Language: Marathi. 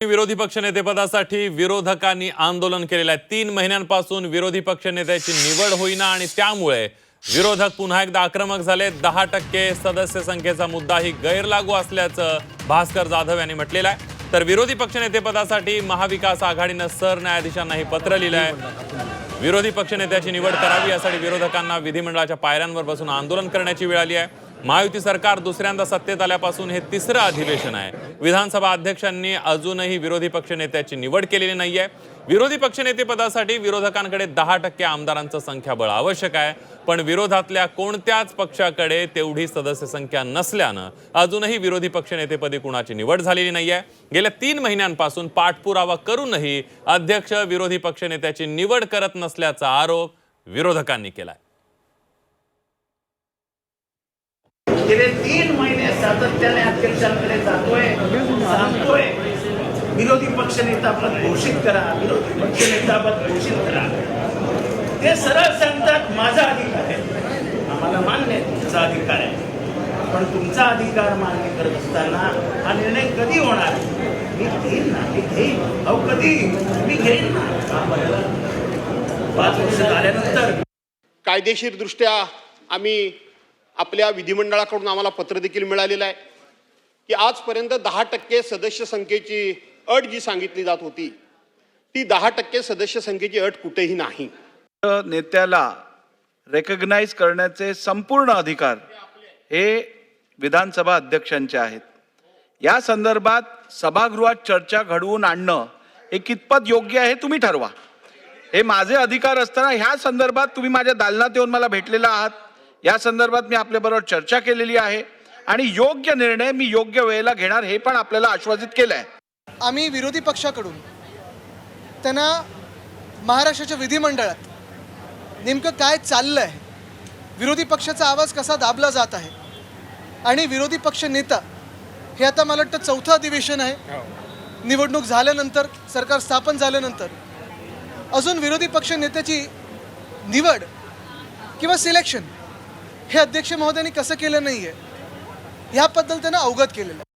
विरोधी पक्षनेतेपदासाठी विरोधकांनी आंदोलन केलेलं आहे. तीन महिन्यांपासून विरोधी पक्षनेत्याची निवड होईना आणि त्यामुळे विरोधक पुन्हा एकदा आक्रमक झाले. दहा टक्के सदस्य संख्येचा मुद्दाही गैरलागू असल्याचं भास्कर जाधव यांनी म्हटलेलं आहे. तर विरोधी पक्षनेतेपदासाठी महाविकास आघाडीनं सरन्यायाधीशांनाही पत्र लिहिलं आहे विरोधी पक्षनेत्याची निवड करावी यासाठी विरोधकांना विधिमंडळाच्या पायऱ्यांवर बसून आंदोलन करण्याची वेळ आली आहे. महायुती सरकार दुसऱ्यांदा सत्तेत आल्यापासून हे तिसरं अधिवेशन आहे. विधानसभा अध्यक्षांनी अजूनही विरोधी पक्षनेत्याची निवड केलेली नाहीये. विरोधी पक्षनेतेपदासाठी विरोधकांकडे दहा टक्के आमदारांचं संख्याबळ आवश्यक आहे. पण विरोधातल्या कोणत्याच पक्षाकडे तेवढी सदस्य संख्या नसल्यानं अजूनही विरोधी पक्षनेतेपदी कुणाची निवड झालेली नाहीये. गेल्या तीन महिन्यांपासून पाठपुरावा करूनही अध्यक्ष विरोधी पक्षनेत्याची निवड करत नसल्याचा आरोप विरोधकांनी केलाय. गेले तीन महिने सातत्याने अध्यक्षांकडे जातोय सांगतोय. विरोधी पक्षनेतापद घोषित करा विरोधी पक्षनेतापद घोषित करा. ते सरळ सांगतात माझा अधिकार आहे. आम्हाला मान्य आहे तुमचा अधिकार आहे. पण तुमचा अधिकार मान्य करत असताना हा निर्णय कधी होणार? मी घेईन ना मी घेईन. अहो कधी? मी घेईन ना. पाच वर्ष झाल्यानंतर. कायदेशीरदृष्ट्या आम्ही आपल्या विधिमंडळाकडून आम्हाला पत्र देखील मिळालेलं आहे की आजपर्यंत दहा टक्के सदस्य संख्येची अट जी सांगितली जात होती ती दहा टक्के सदस्य संख्येची अट कुठेही नाही. नेत्याला रेकग्नाइज करण्याचे संपूर्ण अधिकार हे विधानसभा अध्यक्षांचे आहेत. या संदर्भात सभागृहात चर्चा घडवून आणणं हे कितपत योग्य आहे तुम्ही ठरवा. हे माझे अधिकार असताना ह्या संदर्भात तुम्ही माझ्या दालनात येऊन मला भेटलेला आहात. या संदर्भात मी आपल्याबरोबर चर्चा केलेली आहे आणि योग्य निर्णय मी योग्य वेळेला घेणार हे पण आपल्याला आश्वासित केलं आहे आम्ही विरोधी पक्षाकडून त्यांना महाराष्ट्राच्या विधिमंडळात नेमकं काय चाललं आहे विरोधी पक्षाचा आवाज कसा दाबला जात आहे आणि विरोधी पक्ष नेता हे आता मला वाटतं चौथं अधिवेशन आहे. निवडणूक झाल्यानंतर सरकार स्थापन झाल्यानंतर अजून विरोधी पक्ष नेत्याची निवड किंवा सिलेक्शन हे अध्यक्ष महोदयांनी कसं केलं नाही आहे ह्याबद्दल त्यांना अवगत केलेलं आहे.